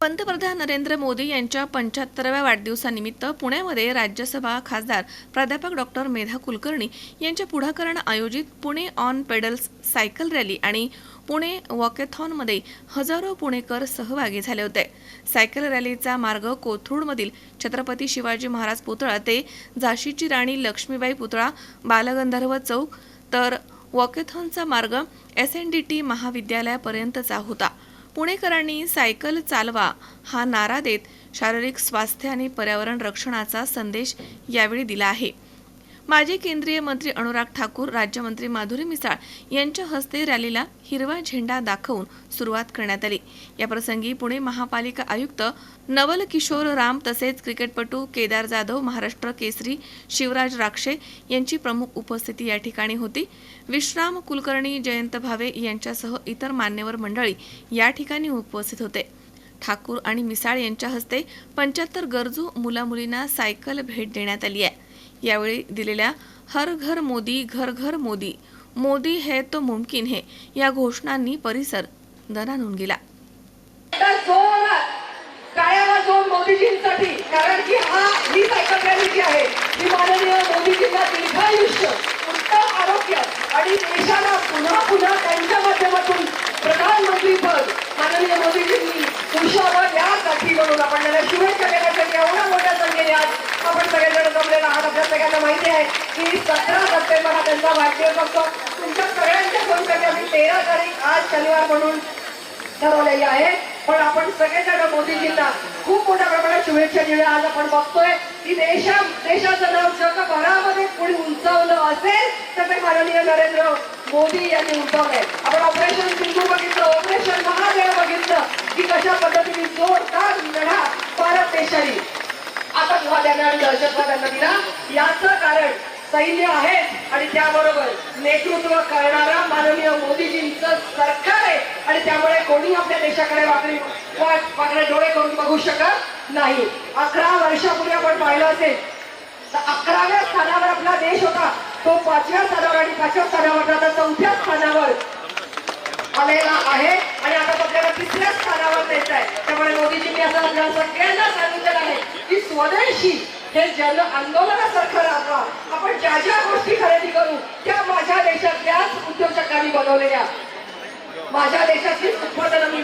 पंतप्रधान नरेंद्र मोदी यांच्या पंच्याहत्तराव्या वाढदिवसानिमित्त पुण्यामध्ये राज्यसभा खासदार प्राध्यापक डॉक्टर मेधा कुलकर्णी यांच्या पुढाकारानं आयोजित Pune on pedals cycle rally आणि पुणे वॉकेथॉनमध्ये हजारो पुणेकर सहभागी झाले होते. सायकल रॅलीचा मार्ग कोथरूडमधील छत्रपती शिवाजी महाराज पुतळा ते झाशीची राणी लक्ष्मीबाई पुतळा बालगंधर्व चौक तर वॉकेथॉनचा मार्ग एस एन डी टी महाविद्यालयापर्यंतचा होता. पुणेकरांनी सायकल चालवा हा नारा देत शारीरिक स्वास्थ्य आणि पर्यावरण रक्षणाचा संदेश यावेळी दिला आहे. माजी केंद्रीय मंत्री अनुराग ठाकूर राज्यमंत्री माधुरी मिसाळ यांच्या हस्ते रॅलीला हिरवा झेंडा दाखवून सुरुवात करण्यात आली. याप्रसंगी पुणे महापालिका आयुक्त नवल किशोर राम तसेच क्रिकेटपटू केदार जाधव महाराष्ट्र केसरी शिवराज राक्षे यांची प्रमुख उपस्थिती या ठिकाणी होती. विश्राम कुलकर्णी जयंत भावे यांच्यासह इतर मान्यवर मंडळी या ठिकाणी उपस्थित होते. ठाकूर आणि मिसाळ यांच्या हस्ते पंच्याहत्तर गरजू मुलामुलींना सायकल भेट देण्यात आली आहे. यावेळी दिलेल्या हर घर मोदी घर घर मोदी मोदी है तो मुमकिन है या घोषणांनी परिसर दणानून गेला. मोदीजींसाठी कारण की हा आहे. माननीय मोदीजींना दीर्घायुष्य उत्तम आरोग्य आणि देशाला पुन्हा पुन्हा त्यांच्या माध्यमातून प्रधानमंत्री पद माननीय मोदीजींनी पुरुषावर म्हणून आपण त्यांना शुभेच्छा देण्यासाठी एवढ्या मोठ्या संख्येने आज आपण सगळेजण जमलेला आहात. आपल्या सगळ्यांना माहिती आहे की सतरा सप्टेंबर हा त्यांचा वाढदिवस असतो. तुमच्या सगळ्यांच्या सोयीसाठी आम्ही तेरा तारीख आज शनिवार म्हणून ठरवलेली आहे. पण आपण सगळेजण मोदीजींना खूप मोठ्या प्रमाणात शुभेच्छा देऊया. आज आपण बघतोय की देशा देशाचं नाव जगभरामध्ये कोणी उंचावलं असेल तर ते माननीय नरेंद्र मोदी यांनी उंचावलंय. आपण ऑपरेशन सिंधू बघितलं. त्यांना आणि दहशतवाद्यांना दिला. याचं कारण सैन्य आहे आणि त्याबरोबर नेतृत्व करणारा माननीय मोदीजींचं सरकार आहे. आणि त्यामुळे कोणी आपल्या देशाकडे वाकडी वाट- वाकडे डोळे करून बघू शकत नाही. अकरा वर्षापूर्वी आपण पाहिलं असेल तर अकराव्या स्थानावर आपला देश होता. तो पाचव्या स्थानावर आणि पाचव्या स्थानावर आता चौथ्या स्थानावर आलेला आहे. आणि आता आपल्याला तिसऱ्या स्थानावर द्यायचा आहे त्यामुळे मोदीजींनी असं सगळ्यांना सांगितलं स्वदेशी हे जन आंदोलनासारखं राहा आपण ज्या ज्या गोष्टी खरेदी करू, त्या माझ्या उद्योजकांनी बनवलेल्या. माझ्या देशातली उत्पादनं मी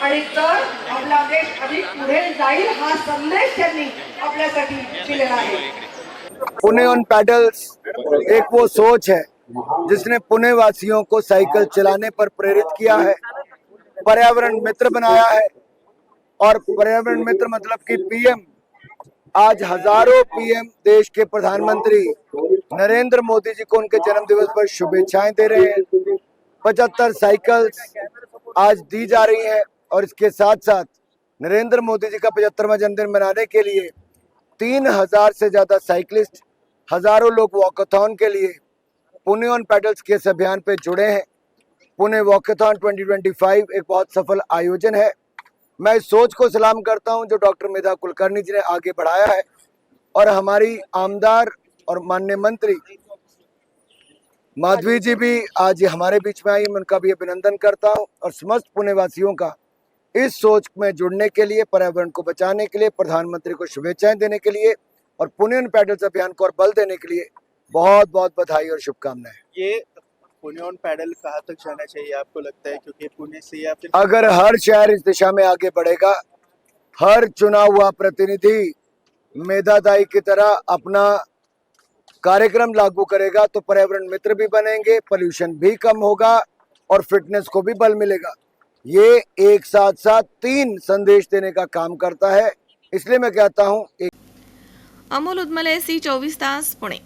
आणि तर आपला देश अधिक पुढे जाईल हा संदेश त्यांनी आपल्यासाठी दिलेला आहे. पुणे ऑन पैडल्स एक वो सोच है, जिसने पुणे वासियों को साइकिल चलाने पर प्रेरित किया है, पर्यावरण मित्र बनाया है, और पर्यावरण मित्र मतलब कि पीएम आज हज़ारों पीएम देश के प्रधानमंत्री नरेंद्र मोदी जी को उनके जन्म दिवस पर शुभेच्छाएँ दे रहे हैं। पचहत्तर साइकिल्स आज दी जा रही है और इसके साथ साथ नरेंद्र मोदी जी का पचहत्तरवा जन्मदिन मनाने के लिए तीन हज़ार से ज़्यादा साइकिलिस्ट, हज़ारों लोग वॉकथॉन के लिए पुणे ऑन पैडल्स के इस अभियान पे जुड़े हैं। पुणे वॉकथॉन 2025 एक बहुत सफल आयोजन है। मैं इस सोच को सलाम करता हूँ जो डॉक्टर मेधा कुलकर्णी जी ने आगे बढ़ाया है और हमारी आमदार और माननीय मंत्री माधवी जी भी आज हमारे बीच में आई, मैं उनका भी अभिनंदन करता हूँ और समस्त पुणे वासियों का इस सोच में जुड़ने के लिए, पर्यावरण को बचाने के लिए, प्रधानमंत्री को शुभेच्छाएँ देने के लिए और पुणे पैडल्स अभियान को और बल देने के लिए बहुत बहुत बधाई और शुभकामनाएँ। ये पुणे ऑन पैडल कहाँ तक जाना चाहिए आपको लगता है? क्योंकि पुणे से या फिर अगर हर शहर इस दिशा में आगे बढ़ेगा हर चुना हुआ प्रतिनिधि मेधादाई की तरह अपना कार्यक्रम लागू करेगा तो पर्यावरण मित्र भी बनेंगे पोल्यूशन भी कम होगा और फिटनेस को भी बल मिलेगा। ये एक साथ साथ तीन संदेश देने का काम करता है। इसलिए मैं कहता हूँ एक अमोल उदमले सी चोवीस तास पुणे।